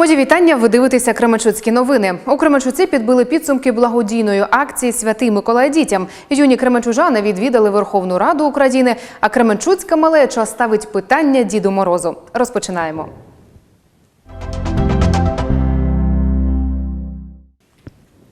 Мої вітання. Ви дивитеся Кременчуцькі новини. У Кременчуці підбили підсумки благодійної акції Святий Миколай дітям. Юні кременчужани відвідали Верховну Раду України. А Кременчуцька малеча ставить питання Діду Морозу. Розпочинаємо.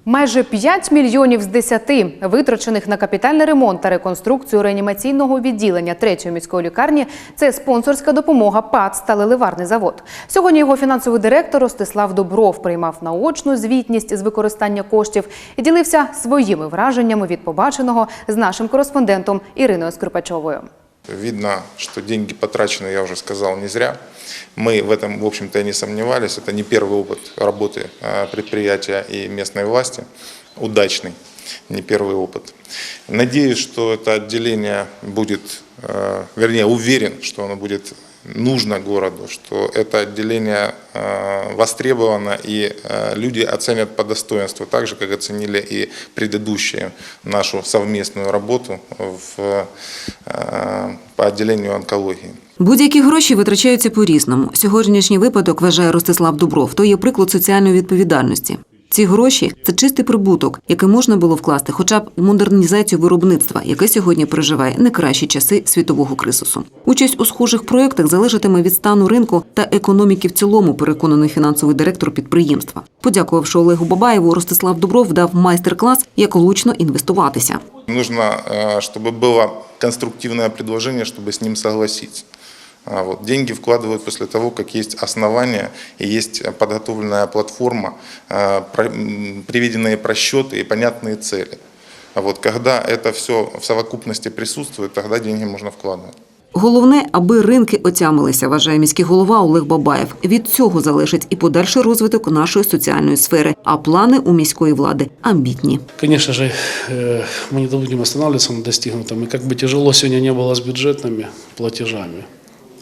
Майже 5 мільйонів з 10 витрачених на капітальний ремонт та реконструкцію реанімаційного відділення третьої міської лікарні це спонсорська допомога ПАЦ «Сталеливарний завод. Сьогодні його фінансовий директор Ростислав Добров приймав наочну звітність з використання коштів і ділився своїми враженнями від побаченого з нашим кореспондентом Іриною Скрипачовою. Видно, что деньги потрачены, я уже сказал, не зря. Мы в этом, в общем-то, и не сомневались. Это не первый опыт работы э, предприятия и местной власти. Удачный, не первый опыт. Надеюсь, что это отделение будет, э, вернее, уверен, что оно будет нужно городу, что это отделение э, востребовано и э, люди оценят по достоинству, так же, как оценили и предыдущую нашу совместную работу в, э, по отделению онкологии. Будь-які гроші витрачаються по-різному. Сьогоднішній випадок вважає Ростислав Дубров. То є приклад соціальної відповідальності. Ці гроші це чистий прибуток, який можна було вкласти, хоча б у модернізацію виробництва, яке сьогодні переживає не кращі часи світового кризису. Участь у схожих проєктах залежатиме від стану ринку та економіки в цілому, переконаний фінансовий директор підприємства. Подякувавши Олегу Бабаєву, Ростислав Дубров дав майстер-клас, як влучно інвестуватися. Нужно, э, чтобы было конструктивное предложение, чтобы с ним согласиться. А Вот. Деньги вкладывают после того, как есть основания и есть подготовленная платформа, э, про- м, приведенные просчеты и понятные цели. А вот когда это все в совокупности присутствует, тогда деньги можно вкладывать. Головне, аби ринки отямилися, вважає міський голова Олег Бабаєв. Від цього залежить і подальший розвиток нашої соціальної сфери. А плани у міської влади амбітні. Конечно же, э, мы не будем останавливаться на достигнутом. И как бы тяжело сегодня не было с бюджетными платежами,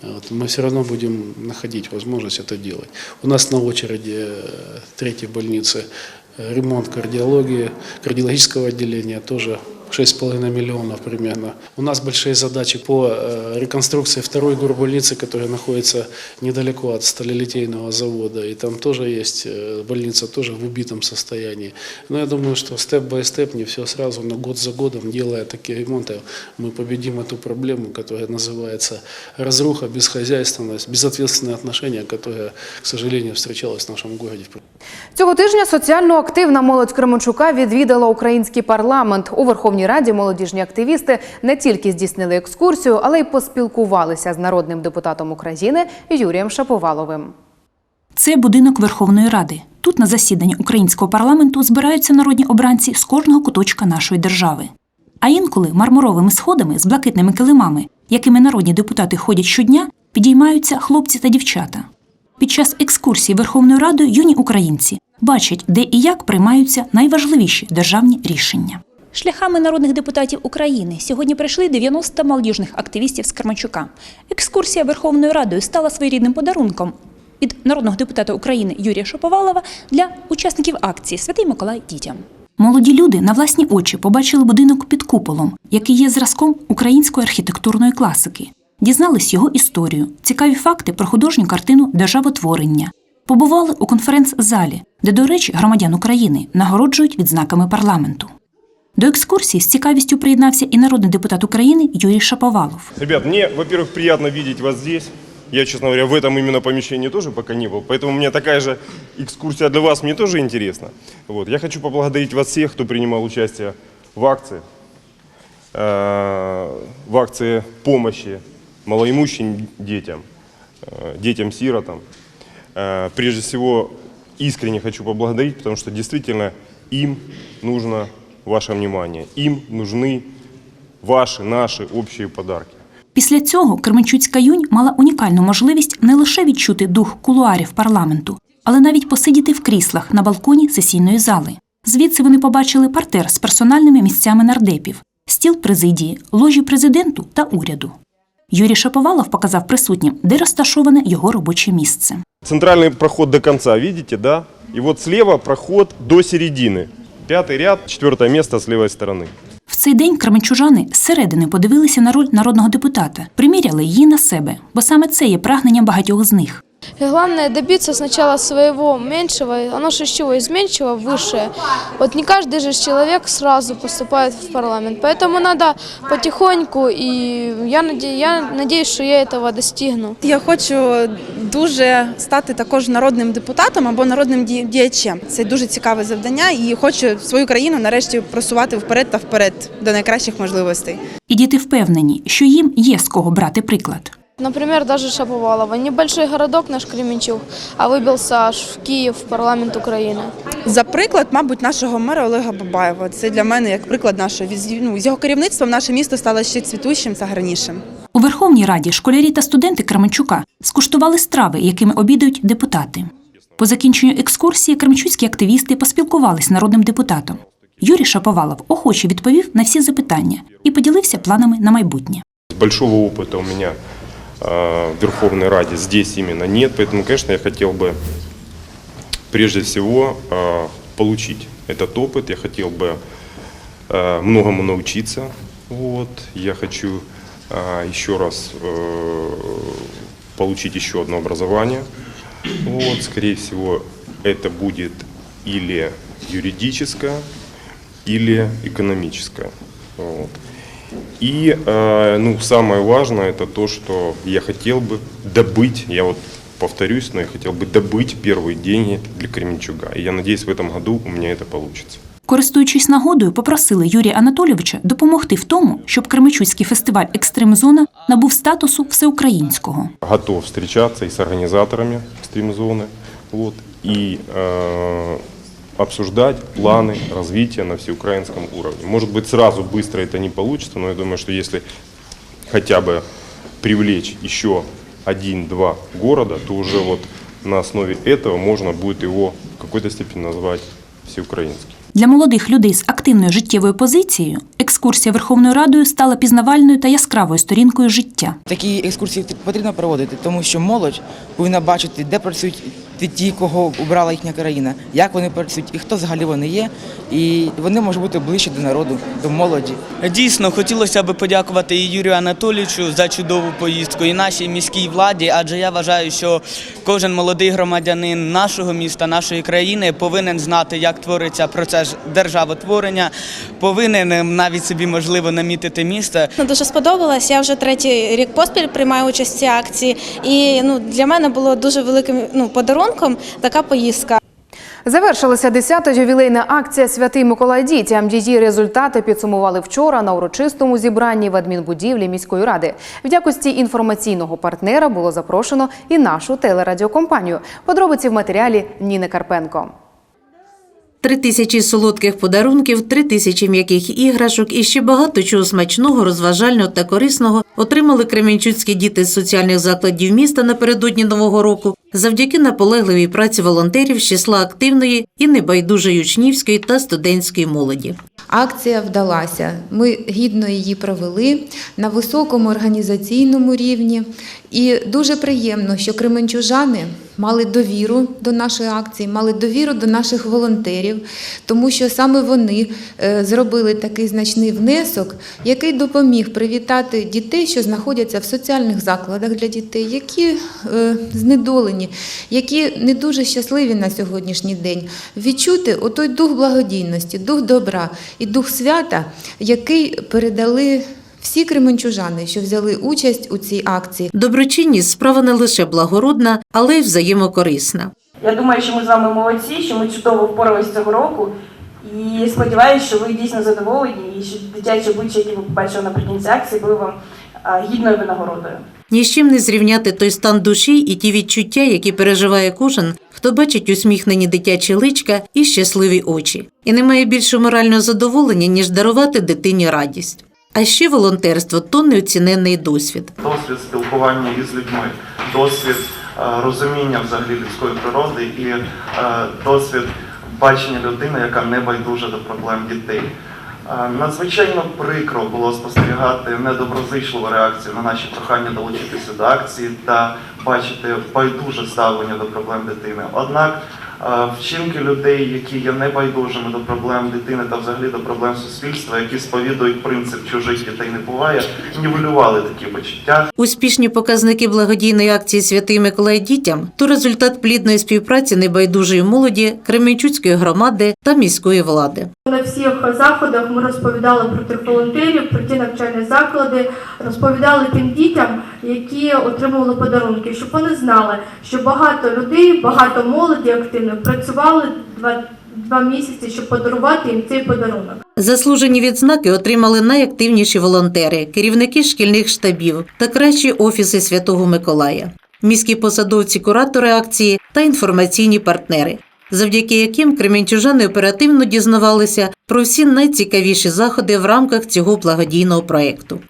вот, мы все равно будем находить возможность это делать. У нас на очереди э, третьей больницы э, ремонт кардиологии, кардиологического отделения тоже 6,5 миллионов примерно. У нас большие задачи по э, реконструкции второй горбольницы, которая находится недалеко от сталелитейного завода. И там тоже есть э, больница тоже в убитом состоянии. Но я думаю, что степ-бай-степ, не все сразу, но год за годом, делая такие ремонты, мы победим эту проблему, которая называется разруха, бесхозяйственность, безответственное отношение, которое, к сожалению, встречалось в нашем городе. Цього тижня соціально активна молодь Кременчука відвідала український парламент. У Верховній Раді молодіжні активісти не тільки здійснили екскурсію, але й поспілкувалися з народним депутатом України Юрієм Шаповаловим. Це будинок Верховної Ради. Тут на засіданні українського парламенту збираються народні обранці з кожного куточка нашої держави. А інколи мармуровими сходами з блакитними килимами, якими народні депутати ходять щодня, підіймаються хлопці та дівчата. Під час екскурсії Верховною Радою юні українці бачать, де і як приймаються найважливіші державні рішення. Шляхами народних депутатів України сьогодні прийшли 90 молодіжних активістів з Кармачука. Екскурсія Верховною Радою стала своєрідним подарунком від народного депутата України Юрія Шоповалова для учасників акції Святий Миколай дітям. Молоді люди на власні очі побачили будинок під куполом, який є зразком української архітектурної класики Дізнались його історію, цікаві факти про художню картину державотворення. Побували у конференц-залі, де, до речі, громадян України нагороджують відзнаками парламенту. До екскурсії з цікавістю приєднався і народний депутат України Юрій Шаповалов. Ребят, мне, во-первых, приятно видеть вас здесь. Я, честно говоря, в этом именно помещении тоже пока не был, поэтому у меня такая же экскурсия для вас, мне тоже интересно. Вот. Я хочу поблагодарить вас всех, кто принимал участие в акции, э, в акции помощи малоимущим детям, э, детям-сиротам. Э, Прежде всего, искренне хочу поблагодарить, потому что действительно им нужно ваше внимание, им нужны ваши, наши общие подарки. Після цього Кременчуцька юнь мала унікальну можливість не лише відчути дух кулуарів парламенту, але навіть посидіти в кріслах на балконі сесійної зали. Звідси вони побачили партер з персональними місцями нардепів, стіл президії, ложі президенту та уряду. Юрій Шаповалов показав присутнім, де розташоване його робоче місце. Центральный проход до конца, видите, да? И вот слева проход до середины. Пятый ряд, четвертое место с левой стороны. В цей день кременчужани зсередини подивилися на роль народного депутата, приміряли її на себе, бо саме це є прагненням багатьох з них. И главное добиться сначала своего меньшего, оно же из чего изменчиво, высшее. Вот не каждый же человек сразу поступает в парламент, поэтому надо потихоньку, и я, наде- я надеюсь, что я этого достигну. Я хочу дуже стати також народним депутатом або народним ді- діячем. Це дуже цікаве завдання, і хочу свою країну нарешті просувати вперед та вперед до найкращих можливостей. І діти впевнені, що їм є з кого брати приклад. Например, даже Шаповалова. Небольшой городок наш Кременчуг, а выбился аж в Киев, в парламент Украины. За приклад, мабуть, нашого мера Олега Бабаєва. Це для мене як приклад нашого. Від- Ну, з його керівництвом наше місто стало ще цвітущим та гарнішим. У Верховній Раді школярі та студенти Кременчука скуштували страви, якими обідають депутати. По закінченню екскурсії кременчуцькі активісти поспілкувались з народним депутатом. Юрій Шаповалов охоче відповів на всі запитання і поділився планами на майбутнє. Большого опыта у меня э, в Верховной Раде здесь именно нет, поэтому, конечно, я хотел бы прежде всего э, получить этот опыт, я хотел бы э, многому научиться, вот, я хочу еще раз э, получить еще одно образование, вот, скорее всего, это будет или юридическое, или экономическое, вот. И, э, ну, самое важное, это то, что я хотел бы добыть, я вот повторюсь, но я хотел бы добыть первые деньги для Кременчуга. И я надеюсь, в этом году у меня это получится. Користуючись нагодою, попросили Юрія Анатолійовича допомогти в тому, щоб Кременчуцький фестиваль Екстрим-зона набув статусу всеукраїнського. Готов встречаться и с организаторами стримзоны, вот, и э, обсуждать планы развития на всеукраинском уровне. Может быть, сразу быстро это не получится, но я думаю, что если хотя бы привлечь еще один-два города, то уже вот на основе этого можно будет его в какой-то степени назвать всеукраинским. Для молодих людей з активною життєвою позицією екскурсія Верховною Радою стала пізнавальною та яскравою сторінкою життя. Такі екскурсії потрібно проводити, тому що молодь повинна бачити, де працюють ті- ті, кого обрала їхня країна, як вони працюють і хто взагалі вони є. І вони можуть бути ближче до народу, до молоді. Дійсно, хотілося б подякувати і Юрію Анатолійовичу за чудову поїздку, і нашій міській владі, адже я вважаю, що кожен молодий громадянин нашого міста, нашої країни повинен знати, як твориться процес державотворення, повинен ем, навіть собі можливо намітити місце. Ну, Дуже сподобалось. Я вже третій рік поспіль приймаю участь в цій акції, і ну для мене було дуже великим ну подарунком така поїздка. Завершилася 10-та ювілейна акція Святий Миколай дітям. Її результати підсумували вчора на урочистому зібранні в адмінбудівлі міської ради. В якості інформаційного партнера було запрошено і нашу телерадіокомпанію. Подробиці в матеріалі Ніни Карпенко. Три тисячі солодких подарунків, три тисячі м'яких іграшок і ще багато чого смачного, розважального та корисного отримали кременчуцькі діти з соціальних закладів міста напередодні нового року завдяки наполегливій праці волонтерів з числа активної і небайдужої учнівської та студентської молоді. Акція вдалася. Ми гідно її провели на високому організаційному рівні. І дуже приємно, що кременчужани мали довіру до нашої акції, мали довіру до наших волонтерів, тому що саме вони е, зробили такий значний внесок, який допоміг привітати дітей, що знаходяться в соціальних закладах для дітей, які е, знедолені, які не дуже щасливі на сьогоднішній день, відчути отой дух благодійності, дух добра і дух свята, який передали всі кременчужани, що взяли участь у цій акції. Доброчинність справа не лише благородна, але й взаємокорисна. Я думаю, що ми з вами молодці, що ми чудово впоралися цього року. І сподіваюся, що ви дійсно задоволені, і що дитячі обличчя, які ви побачили наприкінці акції, були вам гідною винагородою. Ні з чим не зрівняти той стан душі і ті відчуття, які переживає кожен, хто бачить усміхнені дитячі личка і щасливі очі. І немає більше морального задоволення, ніж дарувати дитині радість. А ще волонтерство то неоціненний досвід. досвід спілкування із людьми, досвід е, розуміння взагалі людської природи і е, досвід бачення людини, яка не байдужа до проблем дітей. Е, Надзвичайно прикро було спостерігати недоброзичливу реакцію на наші прохання долучитися до акції та бачити байдуже ставлення до проблем дитини. Однак вчинки людей, які є небайдужими до проблем дитини та взагалі до проблем суспільства, які сповідують принцип чужих дітей не буває, нівелювали такі почуття. Успішні показники благодійної акції Святий Миколай дітям то результат плідної співпраці небайдужої молоді, Кременчуцької громади та міської влади. На всіх заходах ми розповідали про тих волонтерів, про ті навчальні заклади, розповідали тим дітям, які отримували подарунки, щоб вони знали, що багато людей, багато молоді активно працювали два, два місяці, щоб подарувати їм цей подарунок. Заслужені відзнаки отримали найактивніші волонтери, керівники шкільних штабів та кращі офіси Святого Миколая, міські посадовці, куратори акції та інформаційні партнери, завдяки яким кременчужани оперативно дізнавалися про всі найцікавіші заходи в рамках цього благодійного проєкту.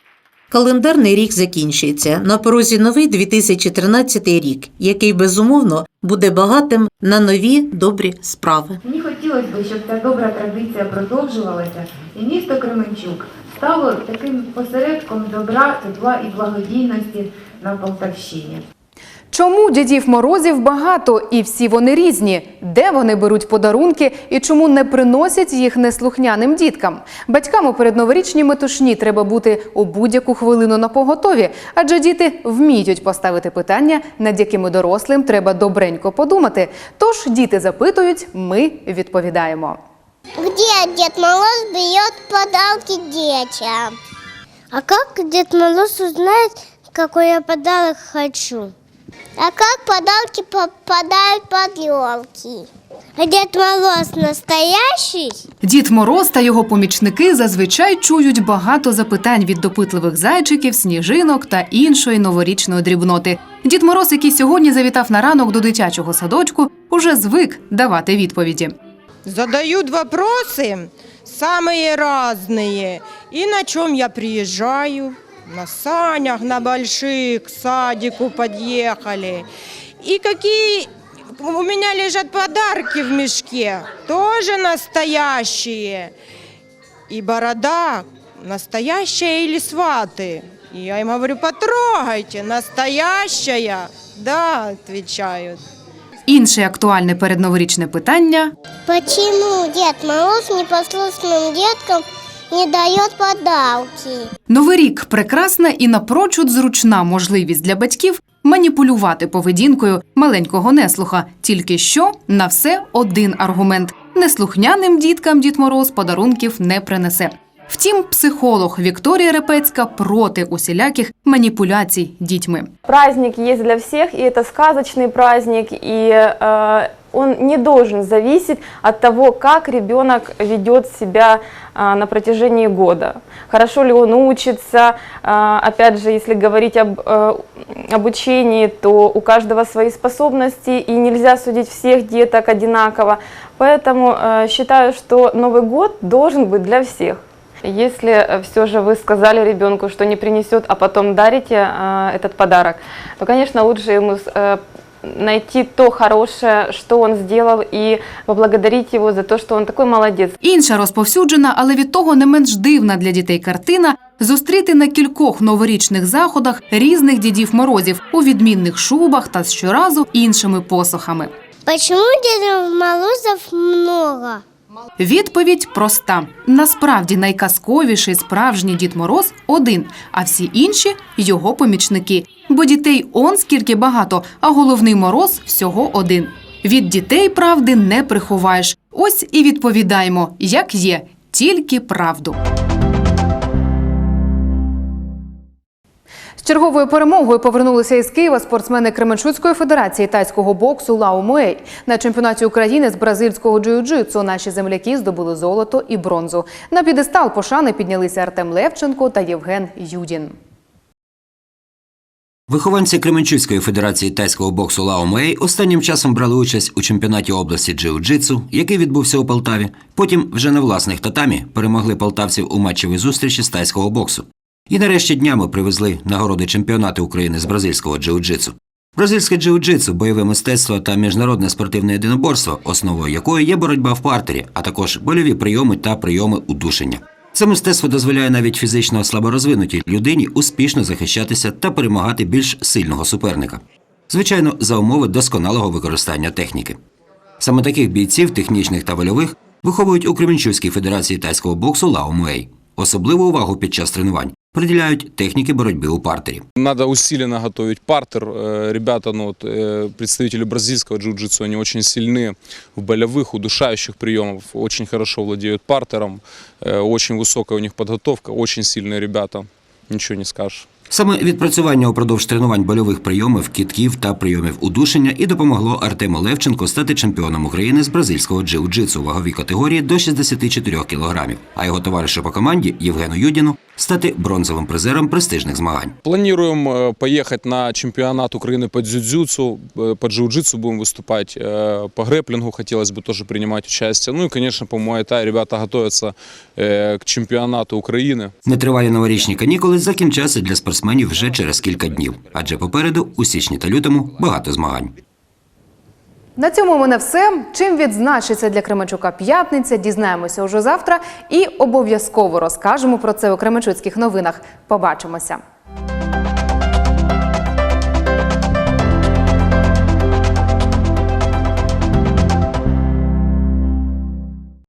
Календарний рік закінчується. На порозі новий 2013 рік, який безумовно буде багатим на нові добрі справи. Мені хотілося б, щоб ця добра традиція продовжувалася, і місто Кременчук стало таким посередком добра, тепла і благодійності на Полтавщині. Чому дідів морозів багато і всі вони різні? Де вони беруть подарунки і чому не приносять їх неслухняним діткам? Батькам у передноворічній метушні треба бути у будь-яку хвилину на поготові, адже діти вміють поставити питання, над якими дорослим треба добренько подумати. Тож діти запитують, ми відповідаємо. Где Дед Мороз берет подарки детям? А как Дед Мороз узнает, какой я подарок хочу? А как подарки попадают под елки? А Дед Мороз настоящий? Дід Мороз та його помічники зазвичай чують багато запитань від допитливих зайчиків, сніжинок та іншої новорічної дрібноти. Дід Мороз, який сьогодні завітав на ранок до дитячого садочку, уже звик давати відповіді. Задают вопросы самые разные. И на чем я приезжаю? На санях, на больших, к садику подъехали. И какие у меня лежат подарки в мешке, тоже настоящие. И борода настоящая или сваты? И я им говорю, потрогайте, настоящая. Да, отвечают. Інше актуальне передноворічне питання Почему Дед Мороз непослушным деткам не дает подарки? Новий рік прекрасна і напрочуд зручна можливість для батьків маніпулювати поведінкою маленького неслуха. Тільки що на все один аргумент: неслухняним діткам Дід Мороз подарунків не принесе. Втім, психолог Вікторія Репецька проти усіляких маніпуляцій дітьми. Праздник есть для всех, и это сказочный праздник, и э, он не должен зависеть от того, как ребенок ведет себя э, на протяжении года. Хорошо ли он учится, э, опять же, если говорить об э, обучении, то у каждого свои способности, и нельзя судить всех деток одинаково. Поэтому э, считаю, что Новый год должен быть для всех. Если все же вы сказали ребенку, что не принесет, а потом дарите э, этот подарок, то, конечно, лучше ему э, найти то хороше, що он зробив, і поблагодарити його за те, що он такий молодець. Інша розповсюджена, але від того не менш дивна для дітей картина зустріти на кількох новорічних заходах різних дідів морозів у відмінних шубах та щоразу іншими посохами. Почему Дедов Морозов много? Відповідь проста: насправді найказковіший справжній Дід Мороз один, а всі інші його помічники. Бо дітей он скільки багато, а головний мороз всього один. Від дітей правди не приховаєш. Ось і відповідаємо, як є, тільки правду. Черговою перемогою повернулися із Києва спортсмени Кременчуцької федерації тайського боксу Лао Муей. На чемпіонаті України з бразильського джиу-джитсу наші земляки здобули золото і бронзу. На підестал пошани піднялися Артем Левченко та Євген Юдін. Вихованці Кременчуцької федерації тайського боксу Лао Мей останнім часом брали участь у чемпіонаті області джиу-джитсу, який відбувся у Полтаві. Потім вже на власних татамі перемогли полтавців у матчевій зустрічі з тайського боксу. І нарешті днями привезли нагороди чемпіонату України з бразильського джиу-джитсу. Бразильське джиу-джитсу – бойове мистецтво та міжнародне спортивне єдиноборство, основою якої є боротьба в партері, а також больові прийоми та прийоми удушення. Це мистецтво дозволяє навіть фізично слаборозвинутій людині успішно захищатися та перемагати більш сильного суперника. Звичайно, за умови досконалого використання техніки. Саме таких бійців, технічних та вольових, виховують у Кременчуцькій федерації тайського боксу Лао Муей. Особливу увагу під час тренувань приділяють техніки боротьби у партері. Надо усиленно готовить партер. Э, Ребята, ну, вот, э, представители бразильского джиу-джитсу, они очень сильны в болевых, удушающих приемов, очень хорошо владеют партером, э, очень высокая у них подготовка, очень сильные ребята, ничего не скажешь. Саме відпрацювання упродовж тренувань больових прийомів, кітків та прийомів удушення і допомогло Артему Левченко стати чемпіоном України з бразильського джиу-джитсу у ваговій категорії до 64 кілограмів, а його товаришу по команді Євгену Юдіну стати бронзовим призером престижних змагань. Планируем э, поехать на чемпионат Украины по дзюдзюцу, э, по джиу-джитсу будем выступать, э, по грэплингу хотелось бы тоже принимать участие. Ну и, конечно, по муай-тай ребята готовятся э, к чемпионату Украины. Нетривалі новорічні канікули закінчаться для спортсменів вже через кілька днів, адже попереду у січні та лютому багато змагань. На цьому в мене все. Чим відзначиться для Кременчука п'ятниця, дізнаємося уже завтра і обов'язково розкажемо про це у Кременчуцьких новинах. Побачимося.